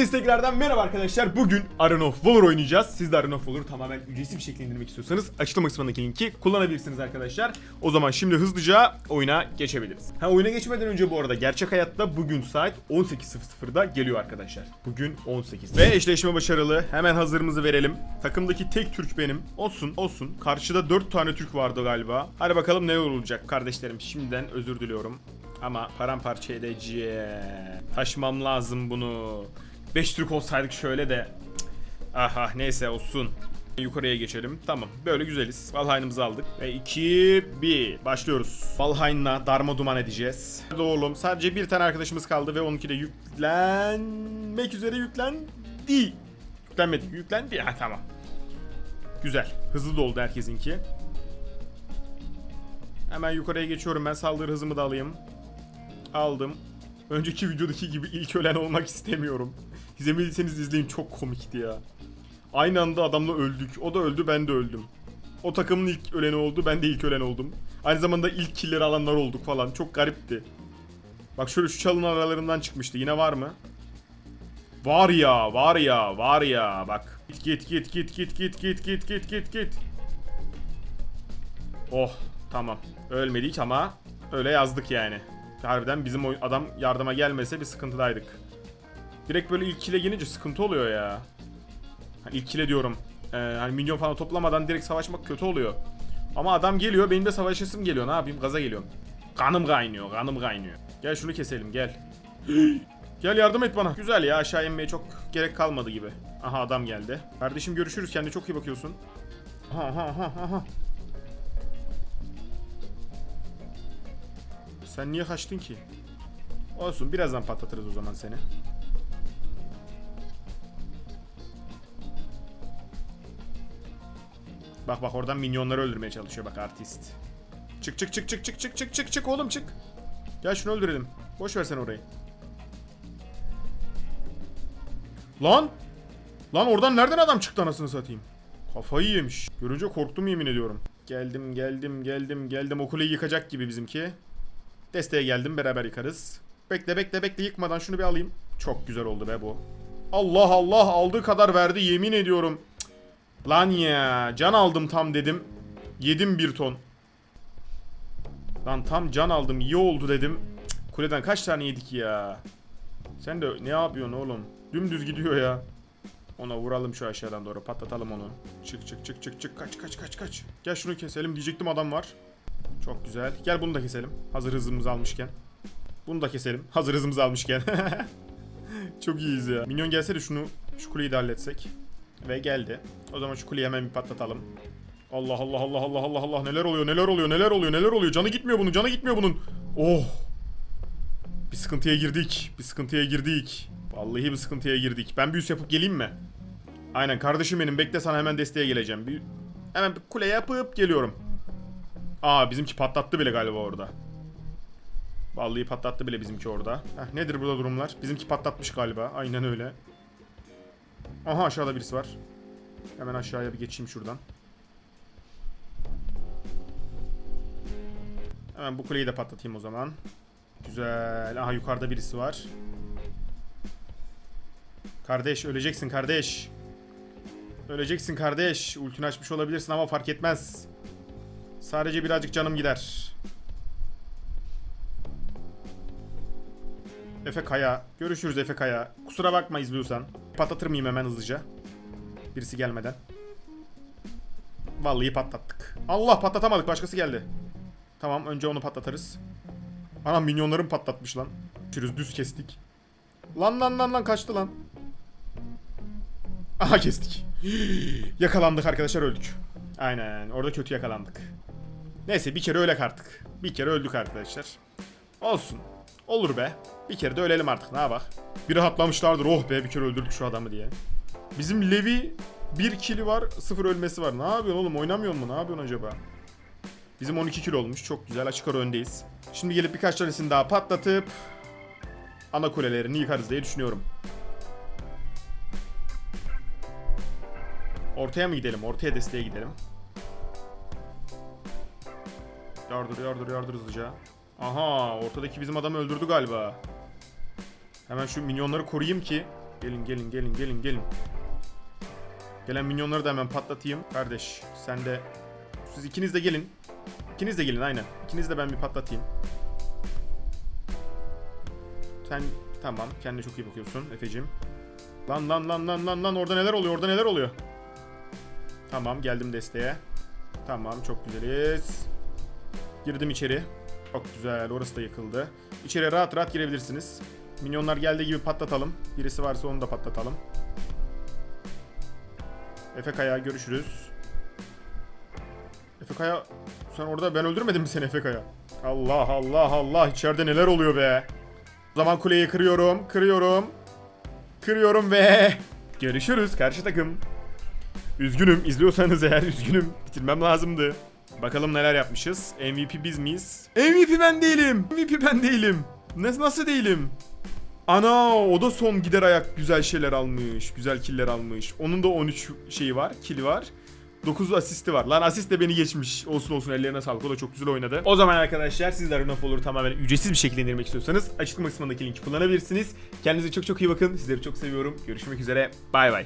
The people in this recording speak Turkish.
Hepiniz tekrardan merhaba arkadaşlar. Bugün Arena of Valor oynayacağız. Siz de Arena of Valor'u tamamen ücretsiz bir şekilde indirmek istiyorsanız açıklama kısmındaki linki kullanabilirsiniz arkadaşlar. O zaman şimdi hızlıca oyuna geçebiliriz. Ha oyuna geçmeden önce bu arada gerçek hayatta bugün saat 18.00'da geliyor arkadaşlar. Bugün 18. Ve eşleşme başarılı. Hemen hazırımızı verelim. Takımdaki tek Türk benim. Olsun olsun. Karşıda 4 tane Türk vardı galiba. Hadi bakalım ne olacak kardeşlerim. Şimdiden özür diliyorum. Ama paramparça edeceğim. Taşımam lazım bunu. 5 Türk olsaydık şöyle de. Aha neyse olsun. Yukarıya geçelim. Tamam. Böyle güzeliz. Valheim'ımızı aldık. Ve 2 1 başlıyoruz. Valheim'la darma duman edeceğiz. Hadi oğlum. Sadece bir tane arkadaşımız kaldı ve onunki de yüklenmek üzere yüklendi. Yüklenmedi. Yüklendi. Ha tamam. Güzel. Hızlı doldu herkesinki. Hemen yukarıya geçiyorum ben saldırı hızımı da alayım. Aldım. Önceki videodaki gibi ilk ölen olmak istemiyorum. İzlemediyseniz izleyin çok komikti ya. Aynı anda adamla öldük. O da öldü ben de öldüm. O takımın ilk öleni oldu ben de ilk ölen oldum. Aynı zamanda ilk killleri alanlar olduk falan. Çok garipti. Bak şöyle şu çalın aralarından çıkmıştı. Yine var mı? Var ya, var ya, var ya. Bak. Git git git git git git git git git git git. Oh, tamam. Ölmedik ama öyle yazdık yani. Harbiden bizim adam yardıma gelmese bir sıkıntıdaydık. Direkt böyle ilk kile gelince sıkıntı oluyor ya. Hani ilk kile diyorum. Ee, hani minyon falan toplamadan direkt savaşmak kötü oluyor. Ama adam geliyor benim de savaşasım geliyor ne yapayım gaza geliyorum. Kanım kaynıyor kanım kaynıyor. Gel şunu keselim gel. gel yardım et bana. Güzel ya aşağı inmeye çok gerek kalmadı gibi. Aha adam geldi. Kardeşim görüşürüz kendine çok iyi bakıyorsun. Aha aha aha aha. Sen niye kaçtın ki? Olsun birazdan patlatırız o zaman seni. Bak bak oradan minyonları öldürmeye çalışıyor bak artist. Çık çık çık çık çık çık çık çık çık oğlum çık. Gel şunu öldürelim. Boş ver sen orayı. Lan! Lan oradan nereden adam çıktı anasını satayım? Kafayı yemiş. Görünce korktum yemin ediyorum. Geldim geldim geldim geldim o kuleyi yıkacak gibi bizimki. Desteğe geldim beraber yıkarız. Bekle bekle bekle yıkmadan şunu bir alayım. Çok güzel oldu be bu. Allah Allah aldığı kadar verdi yemin ediyorum. Lan ya can aldım tam dedim. Yedim bir ton. Lan tam can aldım iyi oldu dedim. Kuleden kaç tane yedik ya. Sen de ne yapıyorsun oğlum? Dümdüz gidiyor ya. Ona vuralım şu aşağıdan doğru patlatalım onu. Çık çık çık çık çık kaç kaç kaç kaç. Gel şunu keselim diyecektim adam var. Çok güzel. Gel bunu da keselim. Hazır hızımızı almışken. Bunu da keselim. Hazır hızımızı almışken. Çok iyiyiz ya. Minyon gelse de şunu şu kuleyi de halletsek. Ve geldi. O zaman şu kuleyi hemen bir patlatalım. Allah Allah Allah Allah Allah Allah neler oluyor neler oluyor neler oluyor neler oluyor canı gitmiyor bunun canı gitmiyor bunun. Oh. Bir sıkıntıya girdik. Bir sıkıntıya girdik. Vallahi bir sıkıntıya girdik. Ben bir üst yapıp geleyim mi? Aynen kardeşim benim bekle sana hemen desteğe geleceğim. Bir, hemen bir kule yapıp geliyorum. Aa bizimki patlattı bile galiba orada. Vallahi patlattı bile bizimki orada. Heh, nedir burada durumlar? Bizimki patlatmış galiba. Aynen öyle. Aha aşağıda birisi var. Hemen aşağıya bir geçeyim şuradan. Hemen bu kuleyi de patlatayım o zaman. Güzel. Aha yukarıda birisi var. Kardeş öleceksin kardeş. Öleceksin kardeş. Ultini açmış olabilirsin ama fark etmez. Sadece birazcık canım gider. Efe Kaya. Görüşürüz Efe Kaya. Kusura bakma izliyorsan. Patlatır mıyım hemen hızlıca? Birisi gelmeden. Vallahi patlattık. Allah patlatamadık. Başkası geldi. Tamam önce onu patlatırız. Anam minyonlarım patlatmış lan. Görüşürüz düz kestik. Lan lan lan lan kaçtı lan. Aha kestik. Yakalandık arkadaşlar öldük. Aynen orada kötü yakalandık. Neyse bir kere ölek artık. Bir kere öldük arkadaşlar. Olsun. Olur be. Bir kere de ölelim artık ne yapak. Bir rahatlamışlardır oh be bir kere öldürdük şu adamı diye. Bizim Levi bir kili var sıfır ölmesi var. Ne yapıyorsun oğlum oynamıyor mu ne yapıyorsun acaba? Bizim 12 kilo olmuş çok güzel açık ara öndeyiz. Şimdi gelip birkaç tanesini daha patlatıp ana kulelerini yıkarız diye düşünüyorum. Ortaya mı gidelim? Ortaya desteğe gidelim. Yardır yardır yardır hızlıca. Aha ortadaki bizim adamı öldürdü galiba. Hemen şu minyonları koruyayım ki Gelin gelin gelin gelin gelin. Gelen minyonları da hemen patlatayım. Kardeş sen de siz ikiniz de gelin. İkiniz de gelin aynen. İkiniz de ben bir patlatayım. Sen tamam kendine çok iyi bakıyorsun Efe'cim. Lan lan lan lan lan lan orada neler oluyor orada neler oluyor. Tamam geldim desteğe. Tamam çok güzeliz. Girdim içeri. Çok güzel orası da yıkıldı. İçeri rahat rahat girebilirsiniz. Minyonlar geldiği gibi patlatalım. Birisi varsa onu da patlatalım. Efe Kaya görüşürüz. Efe Kaya sen orada ben öldürmedim mi seni Efe Kaya? Allah Allah Allah içeride neler oluyor be. O zaman kuleyi kırıyorum, kırıyorum. Kırıyorum ve görüşürüz karşı takım. Üzgünüm izliyorsanız eğer üzgünüm bitirmem lazımdı. Bakalım neler yapmışız. MVP biz miyiz? MVP ben değilim. MVP ben değilim. Nasıl nasıl değilim? Ana o da son gider ayak güzel şeyler almış. Güzel killer almış. Onun da 13 şeyi var. Kili var. 9 asisti var. Lan asist de beni geçmiş. Olsun olsun ellerine sağlık. O da çok güzel oynadı. O zaman arkadaşlar sizler Runoff olur tamamen ücretsiz bir şekilde indirmek istiyorsanız açıklama kısmındaki linki kullanabilirsiniz. Kendinize çok çok iyi bakın. Sizleri çok seviyorum. Görüşmek üzere. Bay bay.